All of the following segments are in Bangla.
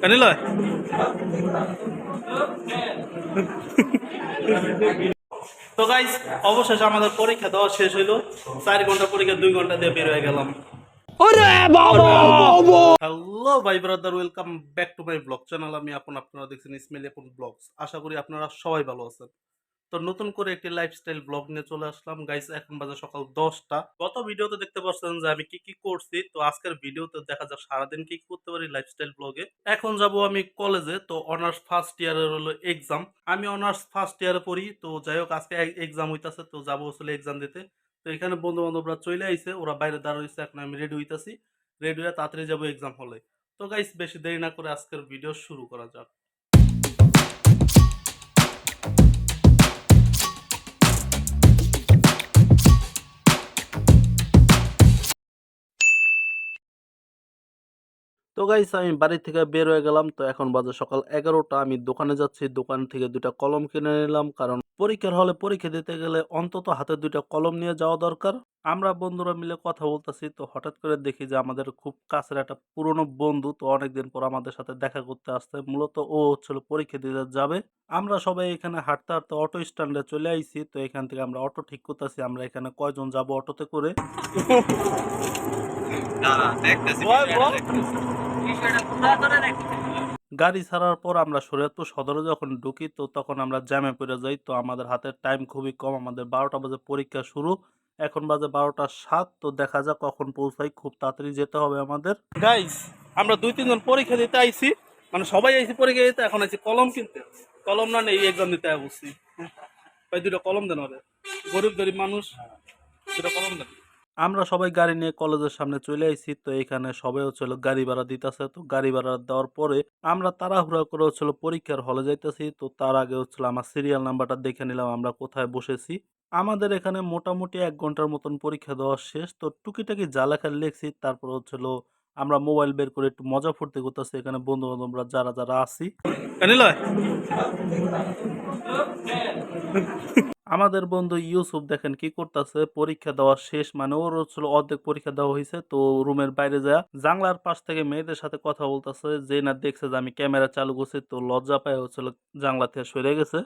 কানিল তো গাইস অবশেষে আমাদের পরীক্ষা দেওয়া শেষ হইল। চার ঘণ্টা পরীক্ষা দুই ঘণ্টা দিয়ে বের হয়ে গেলাম। হ্যালো ভাই brother welcome back to my vlog channel আমি আপন আপনারা দেখছেন ইসমাইল আপন ব্লগস আশা করি আপনারা সবাই ভালো আছেন। তো নতুন করে একটি লাইফস্টাইল ব্লগ নিয়ে চলে আসলাম। গাইস এখন বাজে সকাল দশটা। গত ভিডিওতে দেখতে পাচ্ছেন যে আমি কি কি করছি। তো আজকের ভিডিওতে দেখা যাক সারাদিন কি কি করতে পারি লাইফস্টাইল ব্লগে এখন যাব আমি কলেজে তো অনার্স ফার্স্ট ইয়ারের হলো এক্সাম আমি অনার্স ফার্স্ট ইয়ারে পড়ি। তো যাই হোক, আজকে এক্সাম হইতাছে। তো যাব আসলে এক্সাম দিতে। তো এখানে বন্ধু বান্ধবরা চলে আইছে। ওরা বাইরে দাঁড়াইছে এখন আমি রেডি হইতাছি। রেডি হয়ে তাড়াতাড়ি যাব এক্সাম হলে তো গাইস বেশি দেরি না করে আজকের ভিডিও শুরু করা যাক। তো গাইস আমি বাড়ি থেকে বের হয়ে গেলাম। তো এখন বাজে সকাল এগারোটা। আমি দোকানে যাচ্ছি। দোকান থেকে দুটা কলম কিনে নিলাম। কারণ পরীক্ষার হলে পরীক্ষা দিতে গেলে অন্তত হাতে দুইটা কলম নিয়ে যাওয়া দরকার। আমরা বন্ধুরা মিলে কথা বলতেছি। তো হঠাৎ করে দেখি যে আমাদের খুব কাছের একটা পুরনো বন্ধু তো অনেকদিন পর আমাদের সাথে দেখা করতে আসছে। মূলত ও হচ্ছিল পরীক্ষা দিতে যাবে। আমরা সবাই এখানে হাঁটতে হাঁটতে অটো স্ট্যান্ডে চলে আইছি। তো এখান থেকে আমরা অটো ঠিক করতেছি। আমরা এখানে কয়জন যাব অটোতে করে? গাড়ি ছাড়ার পর আমরা শরীয়তপুর সদরে যখন ঢুকি, তো তখন আমরা জ্যামে পড়ে যাই। তো আমাদের হাতের টাইম খুবই কম, আমাদের বারোটা বাজে পরীক্ষা শুরু। এখন বাজে বারোটা সাত, তো দেখা যাক কখন পৌঁছাই। খুব তাড়াতাড়ি যেতে হবে আমাদের। গাইস আমরা দুই, তিনজন পরীক্ষা দিতে আইছি। মানে সবাই আইছি পরীক্ষা দিতে, এখন আইছি কলম কিনতে। কলম না নেই এক্সাম দিতে বসছি। দুটো কলম দেন ওরে। গরিব গরিব মানুষ দুটো কলম দেন। আমরা সবাই গাড়ি নিয়ে কলেজের সামনে চলে আইছি, তো এখানে সবাই হচ্ছিল গাড়ি ভাড়া দিতেছে। তো গাড়ি ভাড়া দেওয়ার পরে আমরা তাড়াহুড়া করে হচ্ছিল পরীক্ষার হলে যাইতেছি। তো তার আগে হচ্ছিল আমার সিরিয়াল নাম্বারটা দেখে নিলাম আমরা কোথায় বসেছি। আমাদের এখানে মোটামুটি এক ঘণ্টার মতন পরীক্ষা দেওয়া শেষ। তো টুকিটাকি যা লেখা লিখছি, তারপর হচ্ছিল আমরা মোবাইল বের করে একটু মজা ফুর্তি করতেছি। এখানে বন্ধু বান্ধবরা যারা যারা আছি। আমাদের বন্ধু ইউসুফ দেখেন কি করতেছে? পরীক্ষা দেওয়া শেষ মানে ওর হচ্ছিল অর্ধেক পরীক্ষা দেওয়া হয়েছে তো রুমের বাইরে যা জানলার পাশ থেকে মেয়েদের সাথে কথা বলতেছে। যে না দেখছে যে আমি ক্যামেরা চালু করছি, তো লজ্জা পায় হচ্ছিল জানলা থেকে সরে গেছে।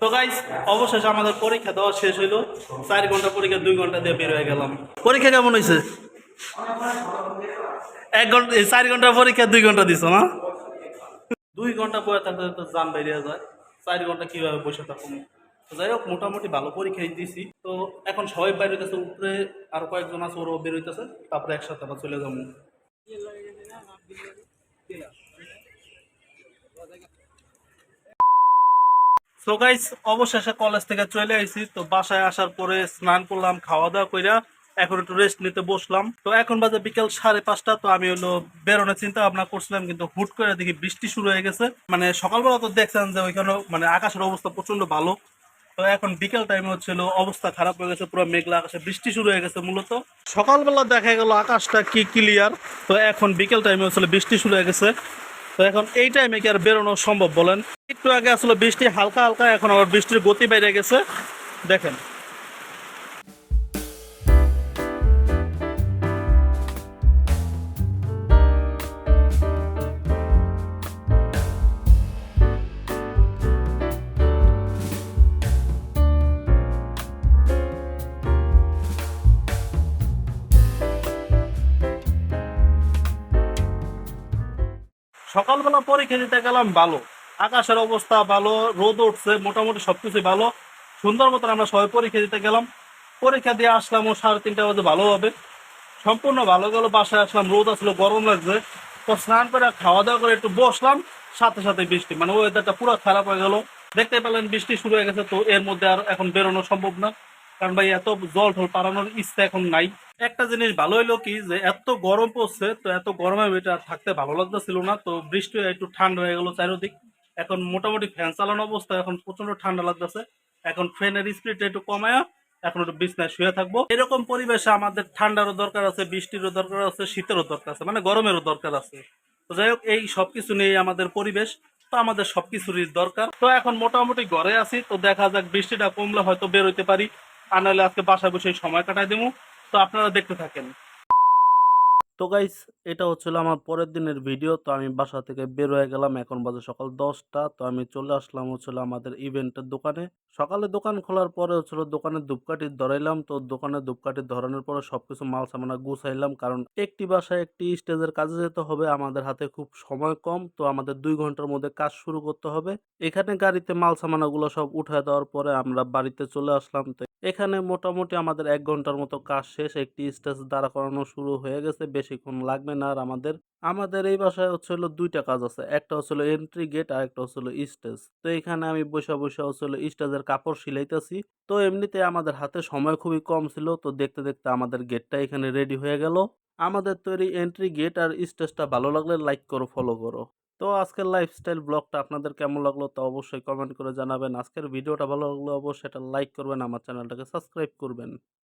তো গাইস অবশেষে আমাদের পরীক্ষা দেওয়া শেষ হইল। চার ঘণ্টা পরীক্ষা, দুই ঘণ্টা দিয়ে বের হয়ে গেলাম। পরীক্ষা কেমন হয়েছে এক ঘণ্টা চার ঘণ্টা পরীক্ষা, দুই ঘণ্টা দিছো না? দুই ঘণ্টা বসে থাকতে তো জান বাইরে যায়। চার ঘণ্টা কীভাবে বসে থাকুন? যাই হোক, মোটামুটি ভালো পরীক্ষাই দিছি। তো এখন সবাই বাইরে হইতেছে, উপরে আরও কয়েকজন আছে, ওরাও বের হইতেছে। তারপরে একসাথে আবার চলে যাব। সো গাইস অবশেষে কলেজ থেকে চলে আইছি। তো বাসায় আসার পরে স্নান করলাম খাওয়া দাওয়া কইরা এখন একটু রেস্ট নিতে বসলাম। তো এখন বাজে বিকেল সাড়ে পাঁচটা, তো আমি হলো বেরোনোর চিন্তা ভাবনা করছিলাম, কিন্তু হুট করে দেখি বৃষ্টি শুরু হয়ে গেছে। মানে সকালবেলা তো দেখছেন যে ওইখানে মানে আকাশের অবস্থা প্রচণ্ড ভালো। তো এখন বিকেল টাইমে হচ্ছিল অবস্থা খারাপ হয়ে গেছে, পুরো মেঘলা আকাশে বৃষ্টি শুরু হয়ে গেছে মূলত। সকালবেলা দেখা গেল আকাশটা কি ক্লিয়ার তো এখন বিকেল টাইমে হচ্ছিল বৃষ্টি শুরু হয়ে গেছে। তো এখন এই টাইমে কি আর বেরোনো সম্ভব বলেন? একটু আগে আসলে বৃষ্টি হালকা হালকা, এখন আবার বৃষ্টির গতি বেড়ে গেছে। দেখেন। সকালবেলা পরীক্ষা দিতে গেলাম ভালো। আকাশের অবস্থা ভালো, রোদ উঠছে, মোটামুটি সবকিছু ভালো। সুন্দর মতন আমরা সবাই পরীক্ষা দিতে গেলাম। পরীক্ষা দিয়ে আসলাম ও সাড়ে তিনটা বাজে ভালো হবে। সম্পূর্ণ ভালো গেল, বাসায় আসলাম, রোদ আসলো, গরম লাগছে। তো স্নান করে খাওয়া দাওয়া করে একটু বসলাম, সাথে সাথে বৃষ্টি। মানে ওয়েদারটা পুরো খারাপ হয়ে গেল। দেখতে পেলেন বৃষ্টি শুরু হয়ে গেছে, তো এর মধ্যে আর এখন বেরোনো সম্ভব না। কারণ ভাই, এত জল ঢল পারানোর ইচ্ছা এখন নাই। একটা জিনিস ভালো হইল কি যে, এত গরম পড়ছে, তো এত গরমে এটা থাকতে ভালো লাগতেছিল না, তো বৃষ্টি একটু ঠান্ডা হয়ে গেল চারিদিক। এখন মোটামুটি ফ্যান চালানো অবস্থা, এখন প্রচণ্ড ঠান্ডা লাগতেছে। এখন ফ্যানের স্পিড একটু কমায়া এখন একটু বিছনায় শুয়ে থাকব। এরকম পরিবেশে আমাদের ঠান্ডারও দরকার আছে, বৃষ্টিরও দরকার আছে, শীতেরও দরকার আছে মানে গরমেরও দরকার আছে। তো যাই হোক, এই সবকিছু নিয়ে আমাদের পরিবেশ, তো আমাদের সবকিছুরই দরকার। তো এখন মোটামুটি ঘরে আছি, তো দেখা যাক বৃষ্টিটা কমলে হয়তো বের হইতে পারি। আর নাহলে আজকে বাসায় বসে সময় কাটাই দেবো তো আপনারা দেখতে থাকেন। তো গাইস এটা হচ্ছিল আমার পরের দিনের ভিডিও তো আমি বাসা থেকে বের হয়ে গেলাম, এখন বাজে সকাল দশটা, তো আমি চলে আসলাম হচ্ছিল আমাদের ইভেন্টের দোকানে। সকালে দোকান খোলার পরে হচ্ছিল দোকানে ধূপকাঠি ধরাইলাম, তো দোকানে ধূপকাঠি ধরানোর পরে সবকিছু মাল সামানা গুছাইলাম, কারণ একটি বাসায় একটি স্টেজের কাজে যেতে হবে, আমাদের হাতে খুব সময় কম, তো আমাদের দুই ঘণ্টার মধ্যে কাজ শুরু করতে হবে। এখানে গাড়িতে মাল সামানাগুলো সব উঠায় দেওয়ার পরে আমরা বাড়িতে চলে আসলাম, তো এখানে মোটামুটি আমাদের এক ঘণ্টার মতো কাজ শেষ। একটি স্টেজ দাঁড়া করানো শুরু হয়ে গেছে। বেশিক্ষণ লাগবে না আর আমাদের। আমাদের এই বাসায় হচ্ছিল দুইটা কাজ আছে। একটা হচ্ছিল এন্ট্রি গেট আর একটা হচ্ছিল স্টেজ তো এখানে আমি বসে বসে হচ্ছিল স্টেজের কাপড় সিলাইতেছি। তো এমনিতে আমাদের হাতে সময় খুবই কম ছিল। তো দেখতে দেখতে আমাদের গেটটা এখানে রেডি হয়ে গেল। আমাদের তৈরি এন্ট্রি গেট আর স্টেজটা ভালো লাগলে লাইক করো ফলো করো। তো আজকের লাইফস্টাইল ব্লগটা আপনাদের কেমন লাগল তা অবশ্যই কমেন্ট করে জানাবেন। আজকের ভিডিওটা ভালো লাগল অবশ্যই এটা লাইক করবেন, আমার চ্যানেলটাকে সাবস্ক্রাইব করবেন।